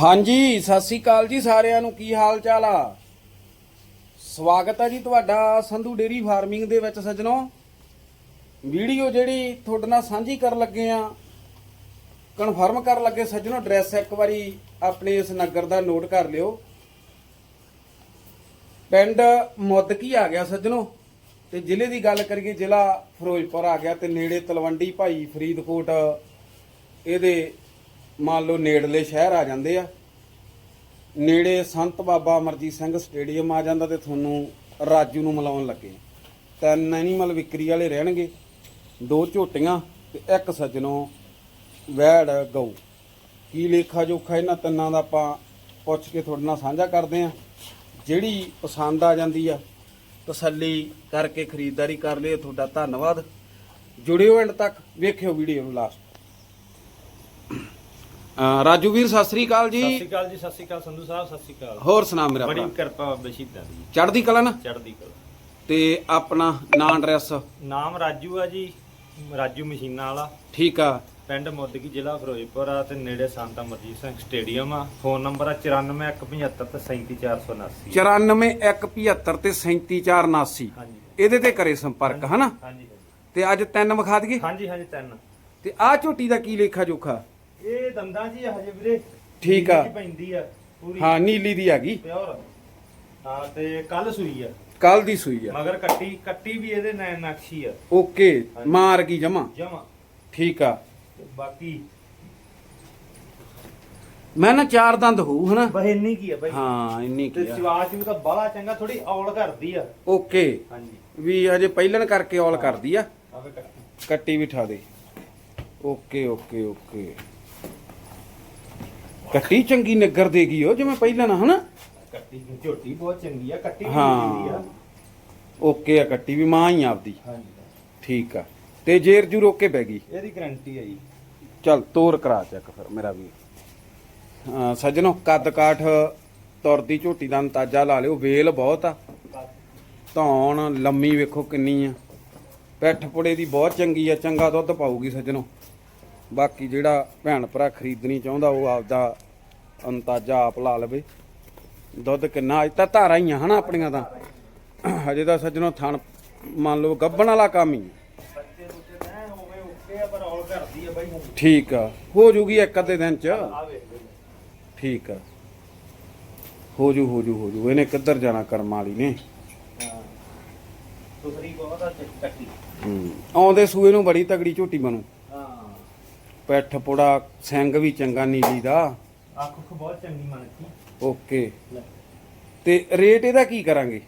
ਹਾਂਜੀ, ਸਤਿ ਸ੍ਰੀ ਅਕਾਲ ਜੀ ਸਾਰਿਆਂ ਨੂੰ। ਕੀ ਹਾਲ ਚਾਲ ਆ? ਸਵਾਗਤ ਹੈ ਜੀ ਤੁਹਾਡਾ ਸੰਧੂ ਡੇਰੀ ਫਾਰਮਿੰਗ ਦੇ ਵਿੱਚ ਸੱਜਣੋ। ਵੀਡੀਓ ਜਿਹੜੀ ਤੁਹਾਡੇ ਨਾਲ ਸਾਂਝੀ ਕਰਨ ਲੱਗੇ ਆ, ਕਨਫਰਮ ਕਰਨ ਲੱਗੇ ਸੱਜਣੋ, ਐਡਰੈਸ ਇੱਕ ਵਾਰੀ ਆਪਣੇ ਇਸ ਨਗਰ ਦਾ ਨੋਟ ਕਰ ਲਿਓ। ਪਿੰਡ ਮੁੱਦਕੀ ਆ ਗਿਆ ਸੱਜਣੋ, ਤੇ ਜ਼ਿਲ੍ਹੇ ਦੀ ਗੱਲ ਕਰੀਏ, ਜ਼ਿਲ੍ਹਾ ਫਿਰੋਜ਼ਪੁਰ ਆ ਗਿਆ ਤੇ ਨੇੜੇ ਤਲਵੰਡੀ ਭਾਈ ਫਰੀਦਕੋਟ, ਇਹਦੇ ਮੰਨ ਲਓ ਨੇੜਲੇ ਸ਼ਹਿਰ ਆ ਜਾਂਦੇ ਆ, ਨੇੜੇ ਸੰਤ ਬਾਬਾ ਅਮਰਜੀਤ ਸਿੰਘ ਸਟੇਡੀਅਮ ਆ ਜਾਂਦਾ ਤੇ ਤੁਹਾਨੂੰ ਰਾਜੂ ਨੂੰ ਮਿਲਾਉਣ ਲੱਗੇ। ਤਿੰਨ ਐਨੀਮਲ ਵਿਕਰੀ ਵਾਲੇ ਰਹਿਣਗੇ, ਦੋ ਝੋਟੀਆਂ ਤੇ ਇੱਕ ਸੱਜਣੋ ਵੈੜ, ਗਊ। ਕੀ ਲੇਖਾ ਜੋਖਾ ਇਹਨਾਂ ਤਿੰਨਾਂ ਦਾ ਆਪਾਂ ਪੁੱਛ ਕੇ ਤੁਹਾਡੇ ਨਾਲ ਸਾਂਝਾ ਕਰਦੇ ਆ ਜਿਹੜੀ ਪਸੰਦ ਆ ਜਾਂਦੀ ਆ, ਤਸੱਲੀ ਕਰਕੇ ਖਰੀਦਦਾਰੀ ਕਰ ਲਿਓ, ਤੁਹਾਡਾ ਧੰਨਵਾਦ। ਜੁੜਿਓ ਐਂਡ ਤੱਕ ਵੇਖਿਓ ਵੀਡੀਓ ਨੂੰ ਲਾਸਟ। ਰਾਜੂ ਵੀਰ ਸਤਿ ਸ੍ਰੀ ਅਕਾਲ ਸਤਿ ਜੀ ਸ਼੍ਰੀ ਅਕਾਲ ਜੀ ਸਤਿ ਸ਼੍ਰੀ ਅਕਾਲ ਸੰਧੂ ਸਾਹਿਬ ਸਤਿ ਸ਼੍ਰੀ ਅਕਾਲ। ਹੋਰ ਸੁਣਾ ਮੇਰਾ ਬੜੀ ਭਰਾ। ਕਿਰਪਾ ਬਾਬੇ ਸ਼ਹੀਦਾਂ ਦੀ ਚੜ੍ਹਦੀ ਕਲਾ ਨਾ? ਚੜ੍ਹਦੀ ਕਲਾ। ਤੇ ਆਪਣਾ ਨਾਂ ਐਡਰੈਸ? ਨਾਮ ਰਾਜੂ ਆ ਜੀ ਰਾਜੂ ਮਸ਼ੀਨਾਂ ਵਾਲਾ। ਠੀਕ ਆ। ਪਿੰਡ ਮੁੱਦਕੀ ਜ਼ਿਲ੍ਹਾ ਫਿਰੋਜ਼ਪੁਰ ਆ ਤੇ ਨੇੜੇ ਸੰਤ ਅਮਰਜੀਤ ਸਿੰਘ ਸਟੇਡੀਅਮ ਆ। ਫੋਨ ਨੰਬਰ ਆ 94175 ਤੇ 37479 94175 ਤੇ 37479 ਹਾਂਜੀ। ਇਹਦੇ ਤੇ ਕਰੇ ਸੰਪਰਕ ਹਨਾ? ਹਾਂਜੀ ਤੇ ਅੱਜ ਤਿੰਨ ਵਿਖਾ ਦਈਏ? ਹਾਂਜੀ ਹਾਂਜੀ ਤਿੰਨ। ਤੇ ਆਹ ਝੋਟੀ ਦਾ ਕੀ ਲੇਖਾ ਜੋਖਾ ਇਹ ਦੰਦਾਂ ਜੀ ਆ ਹਜੇ ਵੀਰੇ। ਠੀਕ ਆ। ਨੀਲੀ 'ਚ ਪੈਂਦੀ ਆ ਪੂਰੀ। ਹਾਂ ਨੀਲੀ ਦੀ ਹੈਗੀ ਪਿਓਰ। ਹਾਂ ਤੇ ਕੱਲ ਸੂਈ ਆ। ਕੱਲ ਦੀ ਸੂਈ ਆ। ਮਗਰ ਕੱਟੀ ਕੱਟੀ ਵੀ ਇਹਦੇ ਨੈ ਨਕਸ਼ੀ ਆ। ਓਕੇ ਮਾਰ ਗਈ ਜਮਾ। ਜਮਾ। ਠੀਕ ਆ। ਤੇ ਬਾਕੀ ਮੈਂ ਨਾ ਚਾਰ ਦੰਦ ਹੋਊ ਹਨਾ? ਬਸ ਇੰਨੀ ਕੀ ਆ ਬਾਈ। ਹਾਂ ਇੰਨੀ ਤੇ ਕੀ ਆ। ਸਿਵਾਚ ਵੀ ਤਾਂ ਬੜਾ ਚੰਗਾ ਥੋੜੀ ਔਲ ਕਰਦੀ ਆ। ਓਕੇ। ਹਾਂਜੀ। ਵੀ ਅਜੇ ਪਹਿਲਣ ਕਰਕੇ ਔਲ ਕਰਦੀ ਆ। ਆਵੇ ਕੱਟੀ। ਕੱਟੀ ਬਿਠਾ ਦੇ। Okay okay okay. ਕੱਟੀ ਚੰਗੀ ਨਿੱਗਰ ਦੇਗੀ ਉਹ ਜਿਵੇਂ ਪਹਿਲਾਂ ਨਾ ਹਨਾ? ਕੱਟੀ ਝੋਟੀ ਬਹੁਤ ਚੰਗੀ ਆ ਕੱਟੀ ਵੀ ਹਾਂ। ਆ। ਓਕੇ ਆ ਕੱਟੀ ਵੀ ਮਾਂ ਹੀ ਆਪਦੀ। ਹਾਂਜੀ। ਠੀਕ ਆ। ਤੇ ਜੇਰ ਜੂ ਰੋਕੇ ਪੈ ਗਈ? ਇਹਦੀ ਗਾਰੰਟੀ ਆ ਜੀ। ਚੱਲ ਤੋਰ ਕਰਾ ਚੱਕ ਫਿਰ ਮੇਰਾ ਵੀ। ਸੱਜਣੋ ਕੱਦ ਕਾਠ ਤੁਰਦੀ ਝੋਟੀ ਦਾ ਅੰਦਾਜ਼ਾ ਲਾ ਲਿਓ ਵੇਲ ਬਹੁਤ ਆ। ਧੌਣ ਲੰਮੀ ਵੇਖੋ ਕਿੰਨੀ ਆ। ਪਿੱਠ ਪੁੜੇ ਦੀ ਬਹੁਤ ਚੰਗੀ ਆ ਚੰਗਾ ਦੁੱਧ ਪਾਊਗੀ ਸੱਜਣੋ। ਬਾਕੀ ਜਿਹੜਾ ਭੈਣ ਭਰਾ ਖਰੀਦਣੀ ਚਾਹੁੰਦਾ ਉਹ ਆਪਦਾ ਅੰਦਾਜ਼ਾ ਆਪ ਲਾ ਲਵੇ। ਦੁੱਧ ਕਿੰਨਾ? ਅੱਜ ਤਾਂ ਧਾਰਾਂ ਹੀ ਆ ਹਨਾ ਆਪਣੀਆਂ ਤਾਂ। ਹਜੇ ਤਾਂ ਸੱਜਣੋ ਥਣ ਮੰਨ ਲਓ ਗੱਬਣ ਵਾਲਾ ਕੰਮ ਹੀ ਠੀਕ ਆ। ਹੋ ਜੂਗੀ ਇੱਕ ਅੱਧੇ ਦਿਨ ਚ। ਠੀਕ ਆ। ਹੋ ਜੂ ਹੋ ਜੂ ਹੋ ਜੂ। ਇਹਨੇ ਕਿੱਧਰ ਜਾਣਾ ਕਰਮ ਵਾਲੀ ਨੇ? ਆਉਂਦੇ ਸੂਏ ਨੂੰ ਬੜੀ ਤਗੜੀ ਝੋਟੀ ਬਣੂ। ਪੈਠ ਪੁੜਾ ਸਿੰਘ ਵੀ ਚੰਗਾ ਨੀਲੀ ਦਾ। ਅੱਖ ਉੱਖ ਬਹੁਤ ਚੰਗੀ ਮਣਕੀ ਓਕੇ। ਤੇ ਰੇਟ ਇਹਦਾ ਕੀ ਕਰਾਂਗੇ?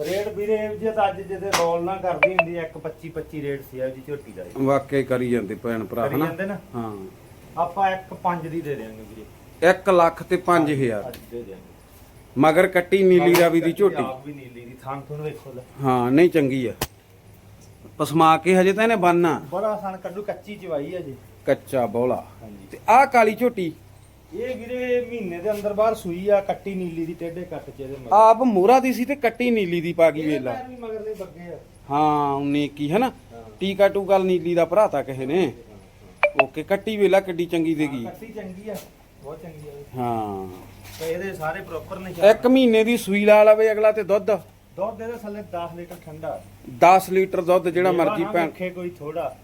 ਰੇਟ ਵੀਰੇ ਜੇ ਤਾਂ ਅੱਜ ਜਿਹਦੇ ਰੋਲ ਨਾ ਕਰਦੀ ਹੁੰਦੀ 1 25 25 ਰੇਟ ਸੀ ਆ ਜੀ ਝੋਟੀ ਦਾ। ਵਾਕਈ ਕਰੀ ਜਾਂਦੇ ਭੈਣ ਭਰਾ ਕਰੀ ਹਨਾ? ਜਾਂਦੇ ਨਾ? ਹਾਂ। ਆਪਾਂ 1 5 ਦੀ ਦੇ ਦੇਾਂਗੇ ਵੀਰੇ। 1 ਲੱਖ ਤੇ 5000 ਅੱਜ ਦੇ ਦੇਾਂਗੇ ਮਗਰ ਕੱਟੀ ਨੀਲੀ ਰਾਵੀ ਦੀ ਝੋਟੀ। ਆਪ ਵੀ ਨੀਲੀ ਦੀ ਥਾਂ ਤੁਹਾਨੂੰ ਵੇਖੋ ਲੈ। ਹਾਂ ਨਹੀਂ ਚੰਗੀ ਆ। ਪਸਮਾ ਕੇ ਹਜੇ ਤਾਂ ਇਹਨੇ ਬੰਨਣਾ ਬੜਾ ਸਣ ਕੱਢੂ ਕੱਚੀ ਚਵਾਈ ਆ ਜੀ। ਕੱਚਾ ਬੋਲਾ। ਹਾਂਜੀ। ਤੇ ਆਹ ਕਾਲੀ ਝੋਟੀ? ਇਹ ਵੀਰੇ ਮਹੀਨੇ ਦੇ ਅੰਦਰ ਬਾਹਰ ਸੂਈ ਆ ਕੱਟੀ ਨੀਲੀ ਦੀ ਟੇਢੇ ਕੱਟ ਚ ਇਹਦੇ ਮਗਰ। ਆਪ ਮੋਹਰਾ ਦੀ ਸੀ ਤੇ ਕੱਟੀ ਨੀਲੀ ਦੀ ਪਾ ਗਈ ਵੇਲਾ। ਪੈਰ ਵੀ ਮਗਰਲੇ ਬੱਗੇ ਆ। ਹਾਂ 19 ਕੀ ਹੈ ਨਾ ਹਾਂ। ਟੀਕਾ ਟੂਕਾ ਨੀਲੀ ਦਾ ਭਰਾਤਾ ਕਿਸੇ ਨੇ। ਓਕੇ ਕੱਟੀ ਵੇਲਾ ਕਿੱਡੀ ਚੰਗੀ ਦੇਗੀ ਕੱਟੀ ਚੰਗੀ ਆ ਬਹੁਤ ਚੰਗੀ ਆ। ਹਾਂ। ਤੇ ਇਹਦੇ ਸਾਰੇ ਪ੍ਰੋਪਰ ਨੇ ਇੱਕ ਮਹੀਨੇ ਦੀ ਸੂਈ ਲਾ ਲਵੇ ਅਗਲਾ ਤੇ ਦੁੱਧ। ਦੁੱਧ ਇਹਦੇ ਥੱਲੇ 10 ਲੀਟਰ ਠੰਡਾ। 10 ਲੀਟਰ ਦੁੱਧ ਜਿਹੜਾ ਮਰਜ਼ੀ ਭੈਣ। ਰੱਖੇ ਕੋਈ ਥੋੜਾ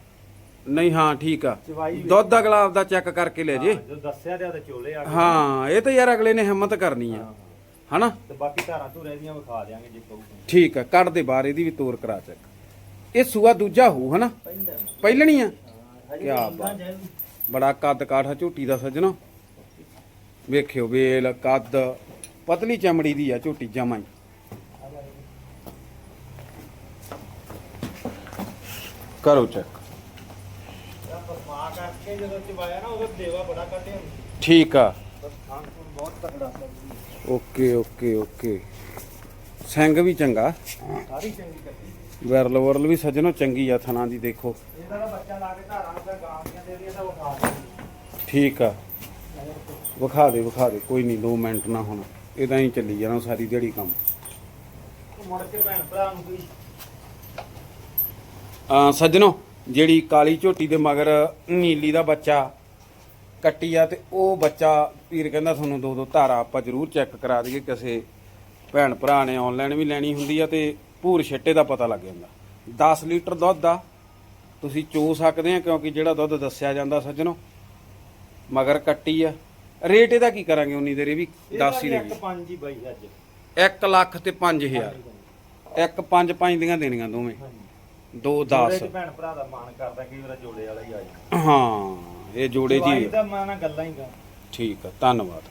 ਨਹੀਂ ਹਾਂ ਠੀਕ ਆ। ਚਵਾਈ ਵੀ- ਦੁੱਧ ਅਗਲਾ ਆਪਦਾ ਚੈੱਕ ਕਰਕੇ ਲੈ ਜੇ। ਹਾਂ, ਜੋ ਦੱਸਿਆ ਤੇ ਉਹਦੇ ਚੋਲੇ ਆ ਗਏ। ਹਾਂ ਇਹ ਤਾਂ ਯਾਰ ਅਗਲੇ ਨੇ ਹਿੰਮਤ ਕਰਨੀ ਆ। ਹਾਂ। ਹਨਾ? ਤੇ ਬਾਕੀ ਧਾਰਾਂ ਧੂਰੇ ਦੀਆਂ ਵਿਖਾ ਦਿਆਂਗੇ ਜੇ ਕਹੂਗੇ ਠੀਕ ਆ ਕੱਢ ਦੇ ਬਾਹਰ ਇਹਦੀ ਵੀ ਤੋਰ ਕਰਾ ਚੈੱਕ। ਇਹ ਸੂਆ ਦੂਜਾ ਹੋਊ ਹਨਾ? ਪਹਿਲਾਂ ਪਹਿਲਣੀ ਆ? ਕਿਆ ਬਾਤ। ਬੜਾ ਕੱਦ ਕਾਠਾ ਝੋਟੀ ਦਾ ਸੱਜਣਾ। ਵੇਖਿਓ ਵੇਲ ਕੱਦ ਪਤਲੀ ਚਮੜੀ ਦੀ ਆ ਝੋਟੀ ਜਮਾਂ ਹੀ। ਕਰੋ ਚੈੱਕ। ਠੀਕ ਆ। Okay okay okay. ਸਿੰਘ ਵੀ ਚੰਗਾ। ਸਾਰੀ ਚੰਗੀ ਕੱਟੀ ਵਿਰਲ ਵਰਲ ਵੀ ਸੱਜਣੋ ਚੰਗੀ ਆ ਥਣਾ ਦੀ, ਦੇਖੋ। ਇਹਦਾ ਬੱਚਾ ਲਾ ਕੇ ਧਾਰਾਂ ਦਾ ਗਾਂ ਦੇ ਦੀਆਂ ਤਾਂ ਵਿਖਾ ਠੀਕ ਆ। ਵਿਖਾ ਦੇ ਵਿਖਾ ਦੇ, ਕੋਈ ਨਹੀਂ 2 ਮਿੰਟ ਨਾ ਹੁਣ। ਇਦਾਂ ਹੀ ਚੱਲੀ ਜਾਣਾ ਸਾਰੀ ਦਿਹਾੜੀ ਕੰਮ। ਮੁੜ ਕੇ ਭੈਣ ਭਰਾ ਨੂੰ ਕੋਈ ਸੱਜਣੋ ਜਿਹੜੀ ਕਾਲੀ ਝੋਟੀ ਦੇ ਮਗਰ ਨੀਲੀ ਦਾ ਬੱਚਾ ਕੱਟੀ ਆ ਤੇ ਉਹ ਬੱਚਾ ਵੀਰ ਕਹਿੰਦਾ ਤੁਹਾਨੂੰ ਦੋ ਦੋ ਧਾਰਾ ਆਪਾਂ ਜ਼ਰੂਰ ਚੈੱਕ ਕਰਾ ਦਈਏ ਕਿਸੇ ਭੈਣ ਭਰਾ ਨੇ ਆਨਲਾਈਨ ਵੀ ਲੈਣੀ ਹੁੰਦੀ ਆ ਤੇ ਭੂਰ ਛੱਟੇ ਦਾ ਪਤਾ ਲੱਗ ਜਾਂਦਾ। 10 ਲੀਟਰ ਦੁੱਧ ਆ ਤੁਸੀਂ ਚੋ ਸਕਦੇ ਆ ਕਿਉਂਕਿ ਜਿਹੜਾ ਦੁੱਧ ਦੱਸਿਆ ਜਾਂਦਾ ਸੱਜਣੋ ਮਗਰ ਕੱਟੀ ਆ। ਰੇਟ ਇਹਦਾ ਕੀ ਕਰਾਂਗੇ ਉਨੀ ਦੇਰ ਇਹ ਵੀ ਦੱਸ ਹੀ ਇੱਕ ਪੰਜ ਹੀ ਬਾਈ ਅੱਜ। 1 ਲੱਖ ਤੇ 5000 ਇੱਕ 5 5 ਦੀਆਂ ਦੇਣੀਆਂ ਦੋਵੇਂ। ਜੋੜੇ 10 ਚ ਭੈਣ ਭਰਾ ਦਾ ਮਾਣ ਕਰਦਾ ਕਈ ਵਾਰ ਜੋੜੇ ਵਾਲਾ ਹੀ ਆ ਜਾਂਦਾ ਹਾਂ ਇਹ ਜੋੜੇ ਜੀ। ਦਾ ਮਾਣਾ ਗੱਲਾਂ ਹੀ ਗਾ ਠੀਕ ਆ ਧੰਨਵਾਦ।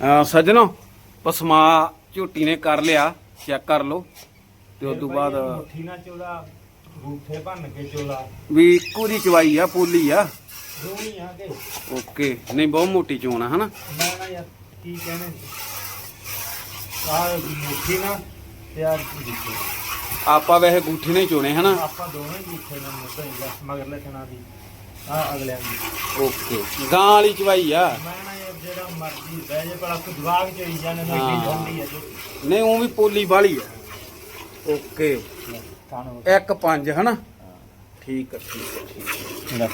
ਅਹ ਸੱਜਣੋ ਪਸਮਾ ਝੋਟੀ ਨੇ ਕਰ ਲਿਆ ਚੈੱਕ ਕਰ ਲਓ ਤੇ ਉਸ ਤੋਂ ਬਾਅਦ ਮੁੱਠੀ ਨਾਲ ਚੋਲਾ ਗੂਠੇ ਭੰਨ ਕੇ ਚੋਲਾ। ਵੀ ਪੂਰੀ ਚਵਾਈ ਆ ਪੋਲੀ ਆ? ਦੋਣੀ ਆ ਕੇ? ਓਕੇ ਨਹੀਂ ਬਹੁਤ ਮੋਟੀ ਚੋਣ ਆ ਹਨਾ? ਮੈਂ ਨਾ ਯਾਰ ਕੀ ਕਹਿਣੇ ਆ ਮੁੱਠੀ ਨਾਲ ਤੇ ਆ ਗੂਠੇ ਆਪਾਂ ਵੈਸੇ ਗੂਠੇ ਨਹੀਂ ਚੋਣੇ ਹਨਾ? ਆਪਾਂ ਦੋਵੇਂ ਗੂਠੇ ਨਾਲ ਮੁੱਢ ਹੀ ਮਗਰਲੇ ਥਣਾ ਦੀ ਆ ਅਗਲਿਆਂ ਦੀ। ਓਕੇ। ਗਾਂ ਵਾਲੀ ਚਵਾਈ ਆ? ਮੈਂ ਨਾ ਯਾਰ ਜਿਹੜਾ ਮਰਜ਼ੀ ਬਹਿ ਜੇ ਪਰ ਆਪ ਦਿਮਾਗ ਚ ਹੀ ਜਾਣੇ ਨੂੰ ਹਾਂ। ਹੁੰਦੀ ਹੈ ਜੋ। ਨਹੀਂ ਉਹ ਵੀ ਪੋਲੀ ਵਾਲੀ ਆ। ਓਕੇ। ਇੱਕ ਪੰਜ ਹਨਾ? ਠੀਕ ਆ ਠੀਕ ਆ ਠੀਕ ਆ।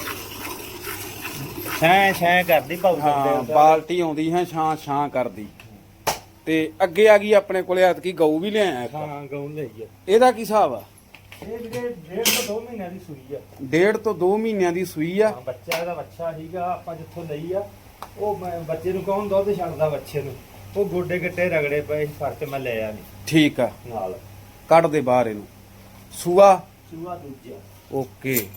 ਛੈ ਛੈ ਕਰਦੀ ਭਾਉ ਹਾਂ ਬਾਲਟੀ ਆਉਂਦੀ ਹੈ ਛਾਂ ਛਾਂ ਕਰਦੀ। ਤੇ ਅੱਗੇ ਆ ਗਈ ਆਪਣੇ ਕੋਲੇ ਐਤਕੀ ਗਊ ਵੀ ਲਿਆਇਆ ਇੱਕ ਹਾਂ ਗਾਉਂ ਲਈ ਆ। ਇਹਦਾ ਕੀ ਹਿਸਾਬ ਆ? ਇਹ ਡੇਢ ਤੋਂ ਦੋ ਮਹੀਨਿਆਂ ਦੀ ਸੂਈ ਆ। ਡੇਢ ਤੋਂ 2 ਮਹੀਨਿਆਂ ਦੀ ਸੂਈ ਆ। ਹਾਂ, ਬੱਚਾ ਇਹਦਾ ਬੱਚਾ ਸੀਗਾ ਆਪਾਂ ਜਿੱਥੋਂ ਲਈ ਆ ਉਹ ਮੈਂ ਬੱਚੇ ਨੂੰ ਕੌਣ ਦੁੱਧ ਛੱਡਦਾ ਬੱਚੇ ਨੂੰ? ਉਹ ਗੋਡੇ ਗਿੱਟੇ ਰਗੜੇ ਪਏ ਸੀ, ਫ਼ਰਕ ਮੈਂ ਲਿਆ ਨਹੀਂ। ਠੀਕ ਆ। ਨਾਲ। ਕੱਢ ਦੇ ਬਾਹਰ ਇਹਨੂੰ। ਸੂਆ? ਸੂਆ ਦੂਜਾ। ਓਕੇ।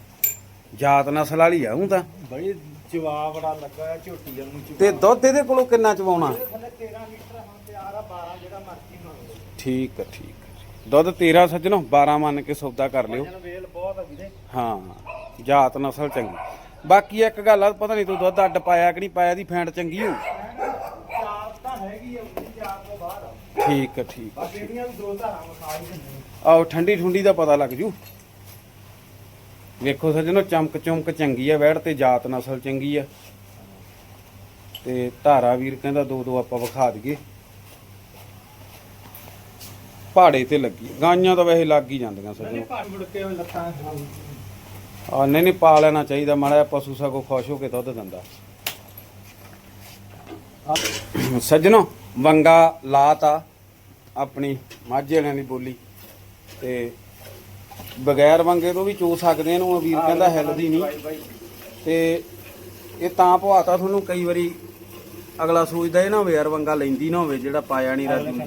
ਜਾਤ ਨਸਲ ਵਾਲੀ ਆ ਹੂੰ ਤਾਂ? ਬੜੀ ਜਵਾਬ ਬੜਾ ਲੱਗਾ ਆ ਝੋਟੀ ਨੂੰ ਤੇ ਦੁੱਧ ਇਹਦੇ ਕੋਲੋਂ ਕਿੰਨਾ ਚਵਾਉਣਾ? ਥੱਲੇ 13 ਲੀਟਰ ਹੁਣ ਤਿਆਰ ਆ 12 ਜਿਹੜਾ ਮਰਜ਼ੀ ਮੰਗ ਲਓ। ਠੀਕ ਆ ਠੀਕ ਆ ਦੁੱਧ 13 ਸੱਜਣੋ 12 ਮੰਨ ਕੇ ਸੌਦਾ ਕਰ ਲਿਓ। ਵਜਨ ਵੇਲ ਬਹੁਤ ਆ ਵੀਰੇ। ਹਾਂ ਜਾਤ ਨਸਲ ਚੰਗੀ। ਬਾਕੀ ਇੱਕ ਗੱਲ ਆ ਪਤਾ ਨਹੀਂ ਤੂੰ ਦੁੱਧ ਅੱਡ ਪਾਇਆ ਕਿ ਨਹੀਂ ਪਾਇਆ ਦੀ ਫੈਂਟ ਚੰਗੀ ਹੋਊ? ਚਾਰ ਤਾਂ ਹੈਗੀ ਆ ਉਹਦੀ ਚਾਰ ਤੋਂ ਬਾਹਰ ਆ। ਠੀਕ ਆ ਠੀਕ ਆ ਬਾਕੀ ਇਹਦੀਆਂ ਵੀ ਦੋ ਧਾਰਾਂ ਮਖਾ ਹੀ ਦਿੰਦੇ ਆਓ ਠੰਡੀ ਠੁੰਡੀ ਦਾ ਪਤਾ ਲੱਗ ਜੂ। ਵੇਖੋ ਸੱਜਣੋ ਚਮਕ ਚਮਕ ਚੰਗੀ ਆ ਵੈੜ ਤੇ ਜਾਤ ਨਸਲ ਚੰਗੀ ਆ। ਤੇ ਧਾਰਾ ਵੀਰ ਕਹਿੰਦਾ ਦੋ ਦੋ ਆਪਾਂ ਵਿਖਾ ਦਈਏ। ਪਹਾੜੇ ਤੇ ਲੱਗੀ। ਗਾਈਆਂ ਤਾਂ ਵੈਸੇ ਲੱਗ ਹੀ ਜਾਂਦੀਆਂ ਸੱਜਣੋ। ਆ ਨਹੀਂ ਨਹੀਂ ਪਾ ਲੈਣਾ ਚਾਹੀਦਾ ਮਾੜਾ ਪਸ਼ੂ ਸਗੋਂ ਖੁਸ਼ ਹੋ ਕੇ ਦੁੱਧ ਦਿੰਦਾ। ਸੱਜਣੋ ਵੰਗਾ ਲਾਤਾ ਆਪਣੀ ਮਾਝੇ ਵਾਲਿਆਂ ਦੀ ਬੋਲੀ। ਤੇ ਬਗੈਰ ਵੰਗੇ ਤੋਂ ਵੀ ਚੋ ਸਕਦੇ ਇਹਨੂੰ ਵੀਰ ਕਹਿੰਦਾ ਹਿੱਲਦੀ ਨਹੀਂ। ਤੇ ਇਹ ਤਾਂ ਪਵਾਤਾ ਤੁਹਾਨੂੰ ਕਈ ਵਾਰੀ ਅਗਲਾ ਸੋਚਦਾ ਇਹ ਨਾ ਹੋਵੇ ਯਾਰ ਵੰਗਾ ਲੈਂਦੀ ਨਾ ਹੋਵੇ ਜਿਹੜਾ ਪਾਇਆ ਨਹੀਂ ਰਾਜੂ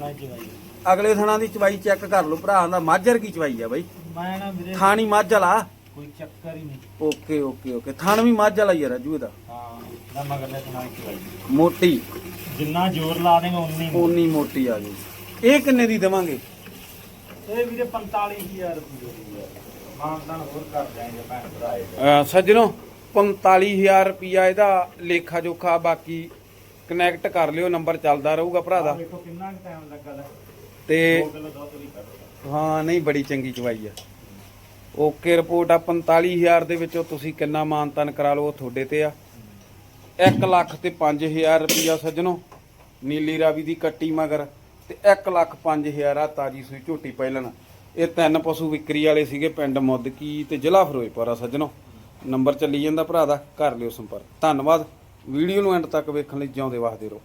ਅਗਲੇ ਥਣਾ ਦੀ ਚਵਾਈ ਚੈੱਕ ਕਰ ਲਓ ਭਰਾ ਦਾ ਮਾਝਰ ਕੀ ਚਵਾਈ ਆ ਬਾਈ? ਮੈਂ ਨਾ ਵੀਰੇ ਥਾਣੀ ਮੱਝ ਵਾਲਾ ਕੋਈ ਚੱਕਰ ਹੀ ਨਹੀਂ। Okay okay okay. ਥਣ ਵੀ ਮੱਝ ਵਾਲਾ ਹੀ ਆ ਰਾਜੂ ਇਹਦਾ। ਹਾਂ ਨਾ ਮਗਰਲੇ ਸੁਣਾ ਕੇ ਮੋਟੀ। ਜਿੰਨਾ ਜ਼ੋਰ ਲਾ ਦੇਗਾ ਉਨੀ ਮੋਟੀ। ਆ ਗਈ ਇਹ ਕਿੰਨੇ ਦੀ ਦੇਵਾਂਗੇ? ਇਹ ਵੀਰੇ 45000 ਰੁਪਏ ਦੀ ਹੈ। ਮਾਨਦਾਨ ਹੋਰ ਕਰ ਜਾਏਗਾ ਭੈਣ ਅਹ ਸੱਜਣੋ 45000 ਰੁਪਿਆ ਇਹਦਾ ਲੇਖਾ ਜੋਖਾ ਬਾਕੀ ਕਨੈਕਟ ਕਰ ਲਿਓ ਨੰਬਰ ਚੱਲਦਾ ਰਹੂਗਾ ਭਰਾ ਦਾ। ਦੇਖੋ ਕਿੰਨਾ ਟਾਈਮ ਲੱਗਾ ਦਾ ਤੇ 2 ਕਿਲੋ ਦੁੱਧ ਵੀ ਕੱਢਦਾ ਹਾਂ ਨਹੀਂ ਬੜੀ ਚੰਗੀ ਚਵਾਈ ਆ। ਓਕੇ ਰਿਪੋਰਟ ਆ 45000 ਦੇ ਵਿੱਚੋਂ ਤੁਸੀਂ ਕਿੰਨਾ ਮਾਨਤਨ ਕਰਾ ਲਓ ਉਹ ਤੁਹਾਡੇ ਤੇ ਆ। 1 ਲੱਖ ਤੇ 5000 ਰੁਪਿਆ ਸੱਜਣੋ ਨੀਲੀ ਰਾਵੀ ਦੀ ਕੱਟੀ ਮਗਰ। ਤੇ 1 ਲੱਖ 5000 ਆ ਤਾਜੀ ਸੂਈ ਝੋਟੀ ਪਹਿਲਣ ਇਹ ਤਿੰਨ ਪਸ਼ੂ ਵਿਕਰੀ ਵਾਲੇ ਸੀਗੇ ਪਿੰਡ ਮੁੱਦਕੀ ਤੇ ਜ਼ਿਲ੍ਹਾ ਫਿਰੋਜ਼ਪੁਰ ਆ ਸੱਜਣੋ। ਨੰਬਰ ਚੱਲੀ ਜਾਂਦਾ ਭਰਾ ਦਾ, ਕਰ ਲਿਓ ਸੰਪਰਕ। ਧੰਨਵਾਦ। ਵੀਡੀਓ ਨੂੰ ਐਂਡ ਤੱਕ ਵੇਖਣ ਲਈ ਜਿਉਂਦੇ ਵਸਦੇ ਰਹੋ।